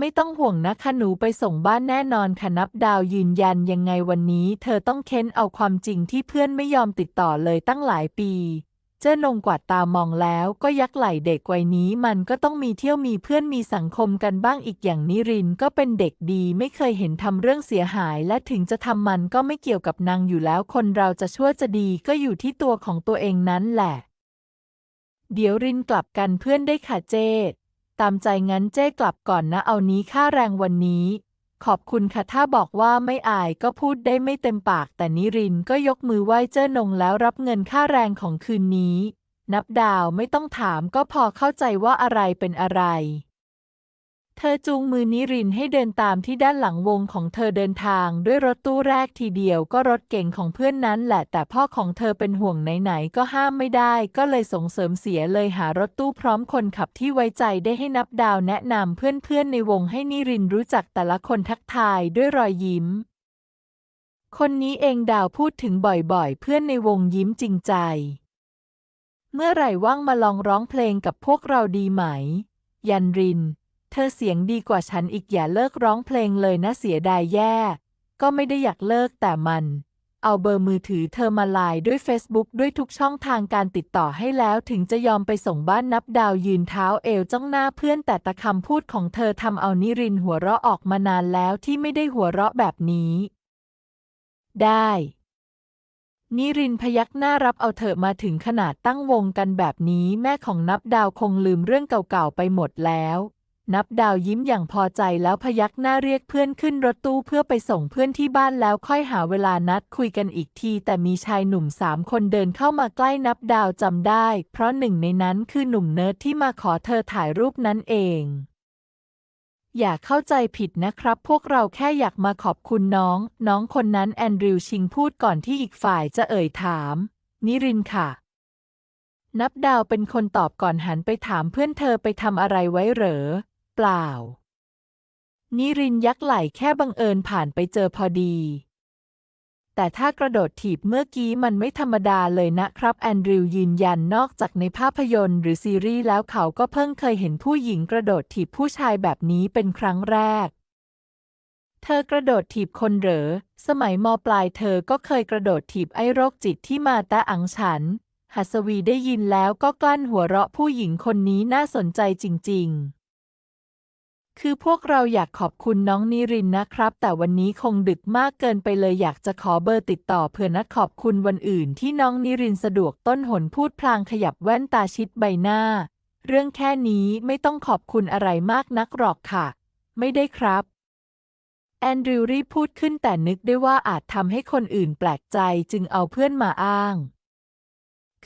ไม่ต้องห่วงนะคะหนูไปส่งบ้านแน่นอนค่ะนับดาวยืนยันยังไงวันนี้เธอต้องเค้นเอาความจริงที่เพื่อนไม่ยอมติดต่อเลยตั้งหลายปี เจ้านงกวาดตามองแล้วก็ยักไหล่เด็กวัยนี้มันก็ต้องมีเที่ยวมีเพื่อนมีสังคมกันบ้างอีกอย่างนิรินก็เป็นเด็กดีไม่เคยเห็นทำเรื่องเสียหายและถึงจะทำมันก็ไม่เกี่ยวกับนางอยู่แล้วคนเราจะชั่วจะดีก็อยู่ที่ตัวของตัวเองนั้นแหละ เดี๋ยวรินกลับกันเพื่อนได้ค่ะเจ้ ตามใจงั้นเจ้กลับก่อนนะเอานี้ค่าแรงวันนี้ ขอบคุณค่ะถ้าบอกว่าไม่อายก็พูดได้ไม่เต็มปาก แต่นิรินก็ยกมือไหว้เจ้านงแล้วรับเงินค่าแรงของคืนนี้ นับดาวไม่ต้องถามก็พอเข้าใจว่าอะไรเป็นอะไร เธอจูงมือนิรินให้เดินตามที่ด้านหลังวงของเธอเดินทางด้วยรถตู้แรกทีเดียวก็รถเก่งของเพื่อนนั้นแหละ แต่พ่อของเธอเป็นห่วงไหนๆก็ห้ามไม่ได้ ก็เลยส่งเสริมเสียเลยหารถตู้พร้อมคนขับที่ไว้ใจได้ให้นับดาวแนะนำเพื่อนๆในวงให้นิรินรู้จักแต่ละคนทักทายด้วยรอยยิ้ม คนนี้เองดาวพูดถึงบ่อยๆ เพื่อนในวงยิ้มจริงใจ เมื่อไหร่ว่างมาลองร้องเพลงกับพวกเราดีไหม ยันริน ธอเสียงดีกว่าฉันอีกอย่าเลิกร้องเพลงเลยนะเสียดายแย่ ก็ไม่ได้อยากเลิกแต่มัน เอาเบอร์มือถือเธอมาไลน์ด้วย Facebook ด้วยทุกช่องทางการติดต่อให้แล้วถึงจะยอมไปส่งบ้านนับดาวยืนเท้าเอวจ้องหน้าเพื่อนแต่ตะคำพูดของเธอทำเอานิรินหัวเราะออกมานานแล้วที่ไม่ได้หัวเราะแบบนี้ ได้ นิรินพยักหน้ารับเอาเถอมาถึงขนาดตั้งวงกันแบบนี้แม่ของนับดาวคงลืมเรื่องเก่าๆไปหมดแล้ว นับดาวยิ้มอย่างพอใจแล้วพยักหน้าเรียกเพื่อนขึ้นรถตู้เพื่อไปส่งเพื่อนที่บ้านแล้วค่อยหาเวลานัดคุยกันอีกที แต่มีชายหนุ่มสามคนเดินเข้ามาใกล้นับดาวจำได้ เพราะหนึ่งในนั้นคือหนุ่มเนิร์ดที่มาขอเธอถ่ายรูปนั้นเอง อย่าเข้าใจผิดนะครับ พวกเราแค่อยากมาขอบคุณน้อง น้องคนนั้นแอนดริวชิงพูดก่อนที่อีกฝ่ายจะเอ่ยถาม นิรินค่ะ นับดาวเป็นคนตอบก่อนหันไปถามเพื่อนเธอไปทำอะไรไว้เหรอ เปล่า นิรินยักไหล่แค่บังเอิญผ่านไปเจอพอดี แต่ถ้ากระโดดถีบเมื่อกี้มันไม่ธรรมดาเลยนะครับ แอนดริวยืนยันนอกจากในภาพยนตร์หรือซีรีส์แล้วเขาก็เพิ่งเคยเห็นผู้หญิงกระโดดถีบผู้ชายแบบนี้เป็นครั้งแรกเธอกระโดดถีบคนเหรอ สมัยมปลายเธอก็เคยกระโดดถีบไอ้โรคจิตที่มาตะอังฉัน หัสวีได้ยินแล้วก็กลั้นหัวเราะผู้หญิงคนนี้น่าสนใจจริง ๆ คือพวกเราอยากขอบคุณน้องนิรินนะครับ แต่วันนี้คงดึกมากเกินไปเลยอยากจะขอเบอร์ติดต่อเผื่อนัดขอบคุณวันอื่นที่น้องนิรินสะดวกต้นหนพูดพลางขยับแว่นตาชิดใบหน้า เรื่องแค่นี้ไม่ต้องขอบคุณอะไรมากนักหรอกค่ะ ไม่ได้ครับ แอนดริวรีพูดขึ้นแต่นึกได้ว่าอาจทำให้คนอื่นแปลกใจจึงเอาเพื่อนมาอ้าง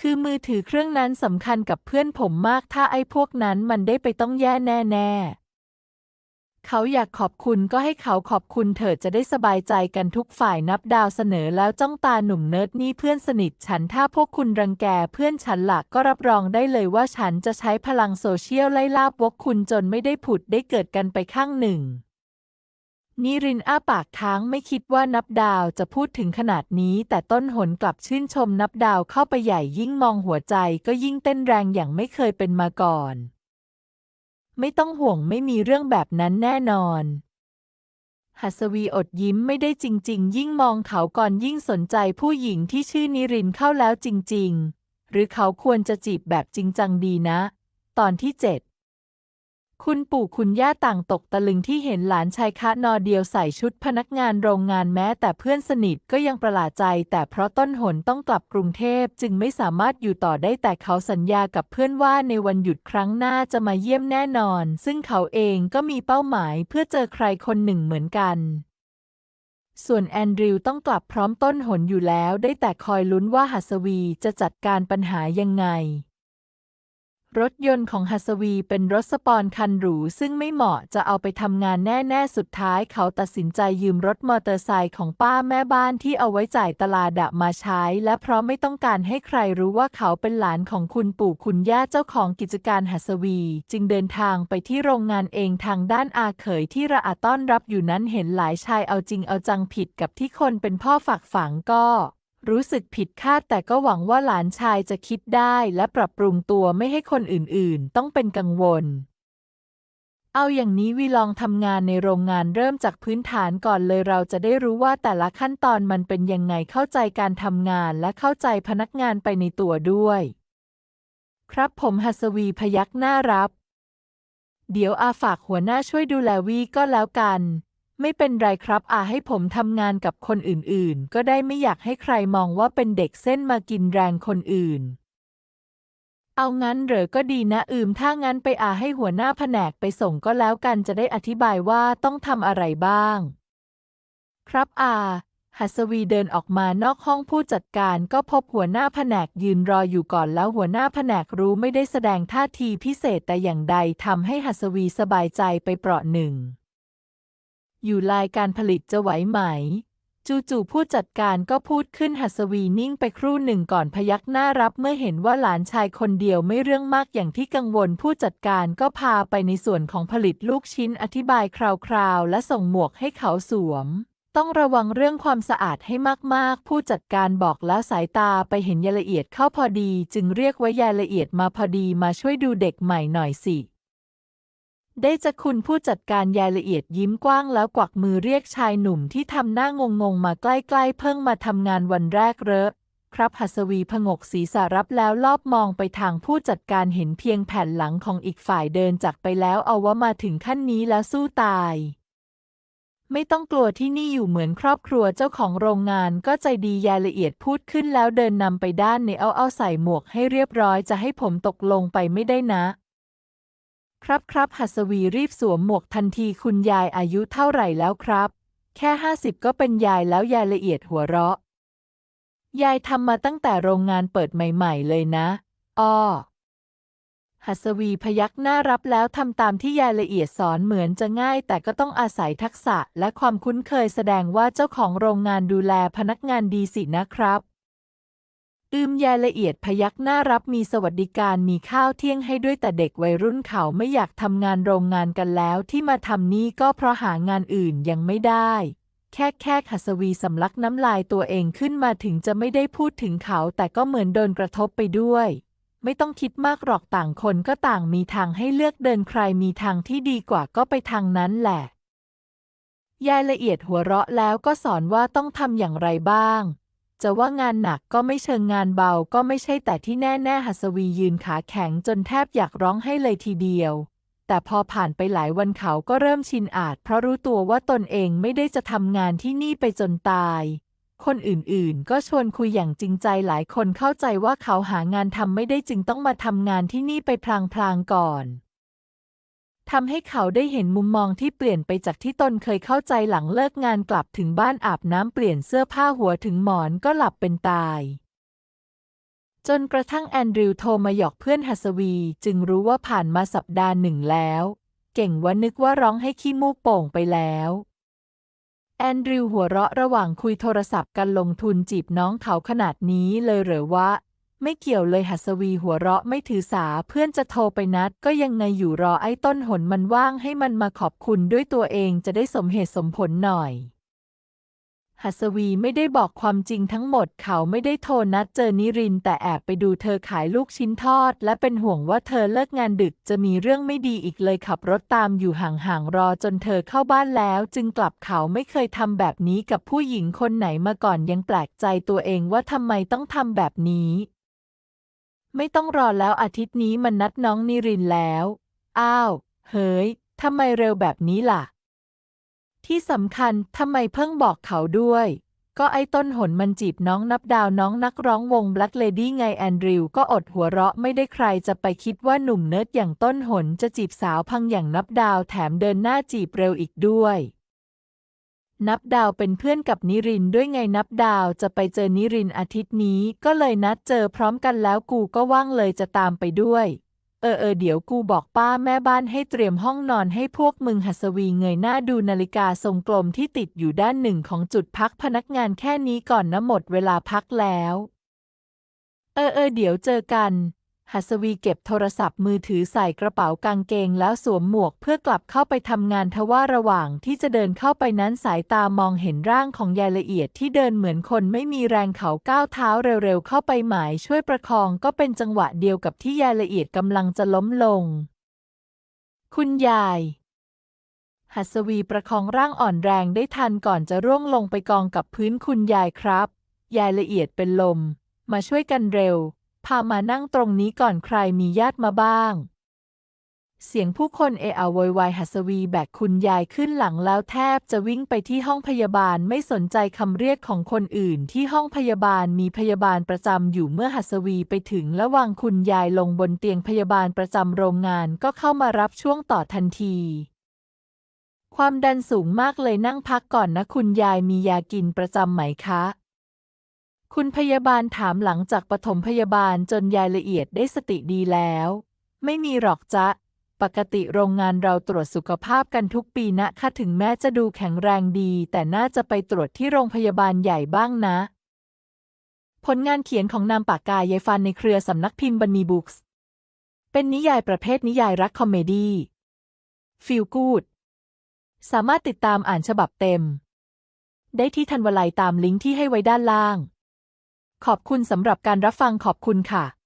คือมือถือเครื่องนั้นสำคัญกับเพื่อนผมมากถ้าไอ้พวกนั้นมันได้ไปต้องแย่แน่ๆ เขาอยากขอบคุณก็ให้เขาขอบคุณเถิดจะได้สบายใจกันทุกฝ่ายนับดาวเสนอแล้วจ้องตาหนุ่มเนิร์ดนี่เพื่อนสนิทฉันถ้าพวกคุณรังแกเพื่อนฉันหลักก็รับรองได้เลยว่าฉันจะใช้พลังโซเชียลไล่ล่าพวกคุณจนไม่ได้ผุดได้เกิดกันไปข้างหนึ่งนิรินอ้าปากค้างไม่คิดว่านับดาวจะพูดถึงขนาดนี้ แต่ต้นหนกลับชื่นชมนับดาวเข้าไปใหญ่ยิ่งมองหัวใจก็ยิ่งเต้นแรงอย่างไม่เคยเป็นมาก่อน ไม่ต้องห่วงไม่มีเรื่องแบบนั้นแน่นอน หัสวีอดยิ้มไม่ได้จริง ๆ ยิ่งมองเขาก่อนยิ่งสนใจผู้หญิงที่ชื่อนิรินเข้าแล้วจริง ๆ หรือเขาควรจะจีบแบบจริงจังดีนะ ตอนที่เจ็ด คุณปู่คุณย่าต่างตกตะลึงที่เห็นหลานชายคะนอเดียวใส่ชุดพนักงานโรงงานแม้แต่เพื่อนสนิทก็ยังประหลาดใจ แต่เพราะต้นหนต้องกลับกรุงเทพจึงไม่สามารถอยู่ต่อได้แต่เขาสัญญากับเพื่อนว่าในวันหยุดครั้งหน้าจะมาเยี่ยมแน่นอน ซึ่งเขาเองก็มีเป้าหมายเพื่อเจอใครคนหนึ่งเหมือนกันส่วนแอนดริวต้องกลับพร้อมต้นหนอยู่แล้ว ได้แต่คอยลุ้นว่าหัสวีจะจัดการปัญหายังไง รถยนต์ของหัสวีเป็นรถสปอนคันหรู ซึ่งไม่เหมาะจะเอาไปทำงานแน่ๆ สุดท้ายเขาตัดสินใจยืมรถมอเตอร์ไซค์ของป้าแม่บ้านที่เอาไว้จ่ายตลาดะมาใช้ และเพราะไม่ต้องการให้ใครรู้ว่าเขาเป็นหลานของคุณปู่คุณย่าเจ้าของกิจการหัสวี จึงเดินทางไปที่โรงงานเองทางด้านอาเขยที่ระอาต้อนรับอยู่นั้นเห็นหลายชายเอาจริงเอาจังผิดกับที่คนเป็นพ่อฝากฝังก็ รู้สึกผิดคาดแต่ก็หวังว่าหลานชายจะคิดได้และปรับปรุงตัวไม่ให้คนอื่นๆ ต้องเป็นกังวล เอาอย่างนี้วีลองทำงานในโรงงานเริ่มจากพื้นฐานก่อนเลยเราจะได้รู้ว่าแต่ละขั้นตอนมันเป็นยังไงเข้าใจการทำงานและเข้าใจพนักงานไปในตัวด้วย ครับผมหัสวีพยักหน้ารับ เดี๋ยวอาฝากหัวหน้าช่วยดูแลวีก็แล้วกัน ไม่เป็นไรครับอาให้ผมทำงานกับคนอื่นๆ ก็ได้ไม่อยากให้ใครมองว่าเป็นเด็กเส้นมากินแรงคนอื่น เอางั้นเหรอก็ดีนะอืมถ้างั้นไปอาให้หัวหน้าแผนกไปส่งก็แล้วกันจะได้อธิบายว่าต้องทำอะไรบ้าง ครับอาหัสวีเดินออกมานอกห้องผู้จัดการก็พบหัวหน้าแผนกยืนรออยู่ก่อนแล้วหัวหน้าแผนกรู้ไม่ได้แสดงท่าทีพิเศษแต่อย่างใดทำให้หัสวีสบายใจไปเปราะหนึ่ง อยู่ลายการผลิตจะไหวไหม จู่ๆผู้จัดการก็พูดขึ้นหัสวีนิ่งไปครู่หนึ่งก่อนพยักหน้ารับเมื่อเห็นว่าหลานชายคนเดียวไม่เรื่องมากอย่างที่กังวล ผู้จัดการก็พาไปในส่วนของผลิตลูกชิ้นอธิบายคราวๆ และส่งหมวกให้เขาสวมต้องระวังเรื่องความสะอาดให้มาก ๆ ผู้จัดการบอกแล้วสายตาไปเห็นรายละเอียดเข้าพอดี จึงเรียกไว้รายละเอียดมาพอดีมาช่วยดูเด็กใหม่หน่อยสิ ได้จะคุณผู้จัดการรายละเอียดยิ้มกว้างแล้วกวักมือเรียกชายหนุ่มที่ทำหน้างงงๆมาใกล้ๆ เพิ่งมาทำงานวันแรกเรอะครับหัสวีผงกศีรษะรับแล้วรอบมองไปทางผู้จัดการเห็นเพียงแผ่นหลังของอีกฝ่ายเดินจากไปแล้วเอาว่ามาถึงขั้นนี้แล้วสู้ตาย ไม่ต้องกลัวที่นี่อยู่เหมือนครอบครัวเจ้าของโรงงานก็ใจดีรายละเอียดพูดขึ้นแล้วเดินนำไปด้านในเอาเอาใส่หมวกให้เรียบร้อยจะให้ผมตกลงไปไม่ได้นะ ครับครับหัสวีรีบสวมหมวกทันทีคุณยายอายุเท่าไหร่แล้วครับ แค่ห้าสิบก็เป็นยายแล้วยายละเอียดหัวเราะ ยายทำมาตั้งแต่โรงงานเปิดใหม่ ๆ เลยนะอ้อหัสวีพยักหน้ารับแล้วทำตามที่ยายละเอียดสอนเหมือนจะง่าย แต่ก็ต้องอาศัยทักษะและความคุ้นเคยแสดงว่าเจ้าของโรงงานดูแลพนักงานดีสินะครับ อืมยายละเอียดพยักหน้ารับมีสวัสดิการมีข้าวเที่ยงให้ด้วยแต่เด็กวัยรุ่นเขาไม่อยากทำงานโรงงานกันแล้วที่มาทำนี่ก็เพราะหางานอื่นยังไม่ได้ แค่แค่หัสวีสำลักน้ำลายตัวเองขึ้นมาถึงจะไม่ได้พูดถึงเขาแต่ก็เหมือนโดนกระทบไปด้วย ไม่ต้องคิดมากหรอกต่างคนก็ต่างมีทางให้เลือกเดินใครมีทางที่ดีกว่าก็ไปทางนั้นแหละ ยายละเอียดหัวเราะแล้วก็สอนว่าต้องทำอย่างไรบ้าง จะว่างานหนักก็ไม่เชิงงานเบาก็ไม่ใช่แต่ที่แน่ๆหัสวียืนขาแข็งจนแทบอยากร้องให้เลยทีเดียว แต่พอผ่านไปหลายวันเขาก็เริ่มชินอาจ เพราะรู้ตัวว่าตนเองไม่ได้จะทำงานที่นี่ไปจนตาย คนอื่นๆ ก็ชวนคุยอย่างจริงใจหลายคนเข้าใจว่าเขาหางานทำไม่ได้จึงต้องมาทำงานที่นี่ไปพลางๆก่อน ทำให้เขาได้เห็นมุมมองที่เปลี่ยนไปจากที่ตนเคยเข้าใจหลังเลิกงานกลับถึงบ้านอาบน้ำเปลี่ยนเสื้อผ้าหัวถึงหมอนก็หลับเป็นตาย จนกระทั่งแอนดริวโทรมาหยอกเพื่อนหัสวี จึงรู้ว่าผ่านมาสัปดาห์หนึ่งแล้ว เก่งว่านึกว่าร้องให้ขี้มูกโป่งไปแล้วแอนดริวหัวเราะระหว่างคุยโทรศัพท์กันลงทุนจีบน้องเขาขนาดนี้เลยเหรอวะ ไม่เกี่ยวเลยหัสวีหัวเราะไม่ถือสาเพื่อนจะโทรไปนัด ก็ยังไงอยู่รอไอ้ต้นหนมันว่างให้มันมาขอบคุณด้วยตัวเองจะได้สมเหตุสมผลหน่อย หัสวีไม่ได้บอกความจริงทั้งหมดเขาไม่ได้โทรนัดเจอนิรินแต่แอบไปดูเธอขายลูกชิ้นทอด และเป็นห่วงว่าเธอเลิกงานดึกจะมีเรื่องไม่ดีอีกเลยขับรถตามอยู่ห่างๆรอจนเธอเข้าบ้านแล้ว จึงกลับเขาไม่เคยทำแบบนี้กับผู้หญิงคนไหนมาก่อนยังแปลกใจตัวเองว่าทำไมต้องทำแบบนี้ ไม่ต้องรอแล้วอาทิตย์นี้มันนัดน้องนิรินแล้ว อ้าว เฮ้ย ทำไมเร็วแบบนี้ล่ะ ที่สำคัญทำไมเพิ่งบอกเขาด้วย ก็ไอ้ต้นหนมันจีบน้องนับดาวน้องนักร้องวง Black Lady ไงแอนดริวก็อดหัวเราะไม่ได้ใครจะไปคิดว่าหนุ่มเนิร์ดอย่างต้นหนจะจีบสาวพังอย่างนับดาวแถมเดินหน้าจีบเร็วอีกด้วย นับดาวเป็นเพื่อนกับนิรินด้วยไงนับดาวจะไปเจอนิรินอาทิตย์นี้ก็เลยนัดเจอพร้อมกันแล้วกูก็ว่างเลยจะตามไปด้วย เออเออเดี๋ยวกูบอกป้าแม่บ้านให้เตรียมห้องนอนให้พวกมึงหัสวีเงยหน้าดูนาฬิกาทรงกลมที่ติดอยู่ด้านหนึ่งของจุดพักพนักงานแค่นี้ก่อนนะหมดเวลาพักแล้ว เออเออเดี๋ยวเจอกัน หัสวีเก็บโทรศัพท์มือถือใส่กระเป๋ากางเกงแล้วสวมหมวกเพื่อกลับเข้าไปทำงานทว่าระหว่างที่จะเดินเข้าไปนั้นสายตามองเห็นร่างของยายละเอียดที่เดินเหมือนคนไม่มีแรงเขาก้าวเท้าเร็วๆเข้าไปหมายช่วยประคองก็เป็นจังหวะเดียวกับที่ยายละเอียดกำลังจะล้มลง คุณยาย หัสวีประคองร่างอ่อนแรงได้ทันก่อนจะร่วงลงไปกองกับพื้นคุณยายครับ ยายละเอียดเป็นลม มาช่วยกันเร็ว พามานั่งตรงนี้ก่อนใครมีญาติมาบ้าง เสียงผู้คนเอะอะโวยวายหัสวีแบกคุณยายขึ้นหลังแล้วแทบจะวิ่งไปที่ห้องพยาบาลไม่สนใจคำเรียกของคนอื่น ที่ห้องพยาบาลมีพยาบาลประจำอยู่เมื่อหัสวีไปถึงและวางคุณยายลงบนเตียงพยาบาลประจำโรงงานก็เข้ามารับช่วงต่อทันทีความดันสูงมากเลยนั่งพักก่อนนะคุณยายมียากินประจำไหมคะ คุณพยาบาลถามหลังจากปฐมพยาบาลจนยายละเอียดได้สติดีแล้ว ไม่มีหรอกจ๊ะ ปกติโรงงานเราตรวจสุขภาพกันทุกปีนะคะถึงแม้จะดูแข็งแรงดี แต่น่าจะไปตรวจที่โรงพยาบาลใหญ่บ้างนะ ผลงานเขียนของนามปากกายายฟันในเครือสำนักพิมพ์บันนีบุ๊กส์เป็นนิยายประเภทนิยายรักคอมเมดี้ฟีลกูดสามารถติดตามอ่านฉบับเต็ม ได้ที่ทันวลัยตามลิงก์ที่ให้ไว้ด้านล่าง ขอบคุณสำหรับการรับฟังขอบคุณค่ะ